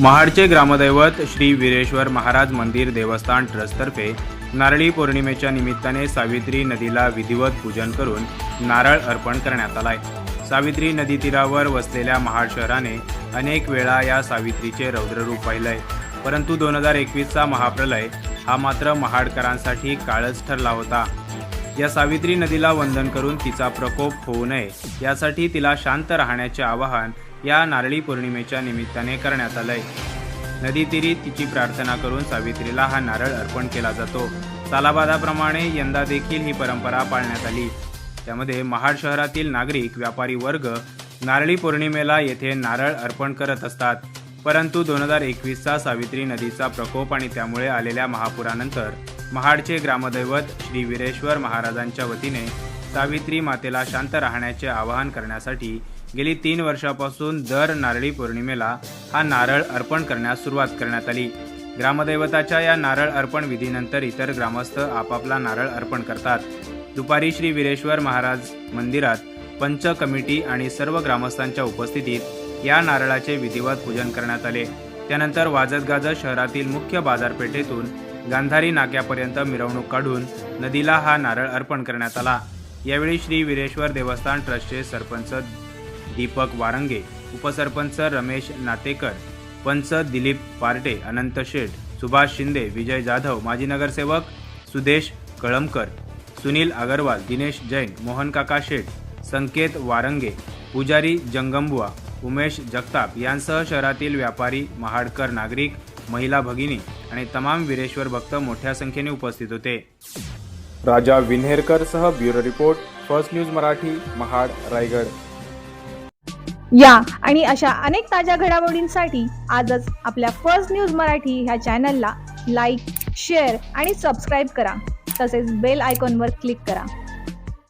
महाडचे ग्रामदैवत श्री वीरेश्वर महाराज मंदिर देवस्थान ट्रस्टतर्फे नारळी पौर्णिमेच्या निमित्ताने सावित्री नदीला विधिवत पूजन करून नारळ अर्पण करण्यात आलाय. सावित्री नदी तीरावर वसलेल्या महाड शहराने अनेक वेळा या सावित्रीचे रौद्ररूप पाहिलंय. परंतु दोन हजार एकवीसचा महाप्रलय हा मात्र महाडकरांसाठी काळच ठरला होता. या सावित्री नदीला वंदन करून तिचा प्रकोप होऊ नये यासाठी तिला शांत राहण्याचे आवाहन या नारळी पौर्णिमेच्या निमित्ताने करण्यात आलंय. नदीतीरी तिची प्रार्थना करून सावित्रीला हा नारळ अर्पण केला जातो. सालाबादाप्रमाणे यंदा देखील ही परंपरा पाळण्यात आली. त्यामध्ये महाड शहरातील नागरिक व्यापारी वर्ग नारळी पौर्णिमेला येथे नारळ अर्पण करत असतात. परंतु दोन हजार एकवीसचा सावित्री नदीचा प्रकोप आणि त्यामुळे आलेल्या महापुरानंतर महाडचे ग्रामदैवत श्री वीरेश्वर महाराजांच्या वतीने सावित्री मातेला शांत राहण्याचे आवाहन करण्यासाठी गेली तीन वर्षापासून दर नारळी पौर्णिमेला हा नारळ अर्पण करण्यास सुरुवात करण्यात आली. ग्रामदैवताच्या या नारळ अर्पण विधीनंतर इतर ग्रामस्थ आपापला नारळ अर्पण करतात. दुपारी श्री वीरेश्वर महाराज मंदिरात पंच कमिटी आणि सर्व ग्रामस्थांच्या उपस्थितीत या नारळाचे विधिवत पूजन करण्यात आले. त्यानंतर वाजत गाजत शहरातील मुख्य बाजारपेठेतून गांधारी नाक्यापर्यंत मिरवणूक काढून नदीला हा नारळ अर्पण करण्यात आला. यावेळी श्री वीरेश्वर देवस्थान ट्रस्टचे सरपंच दीपक वारंगे उपसरपंच रमेश नातेकर पंच दिलीप पार्टे अनंत शेठ सुभाष शिंदे विजय जाधव माजी नगरसेवक सुदेश कळमकर सुनील अगरवाल दिनेश जैन मोहन काका शेठ संकेत वारंगे पुजारी जंगमबुवा उमेश जगताप यांसह शहरातील व्यापारी महाडकर नागरिक महिला भगिनी आणि तमाम वीरेश्वर भक्त मोठ्या संख्येने उपस्थित होते. राजा विन्हेरकर सह bureau report first news Marathi Mahad Raigad. या आणि अशा अनेक ताज्या घडामोडींसाठी आजच आपल्या फर्स्ट न्यूज मराठी ह्या चॅनलला लाईक शेअर आणि सबस्क्राईब करा. तसेच बेल आयकॉनवर क्लिक करा.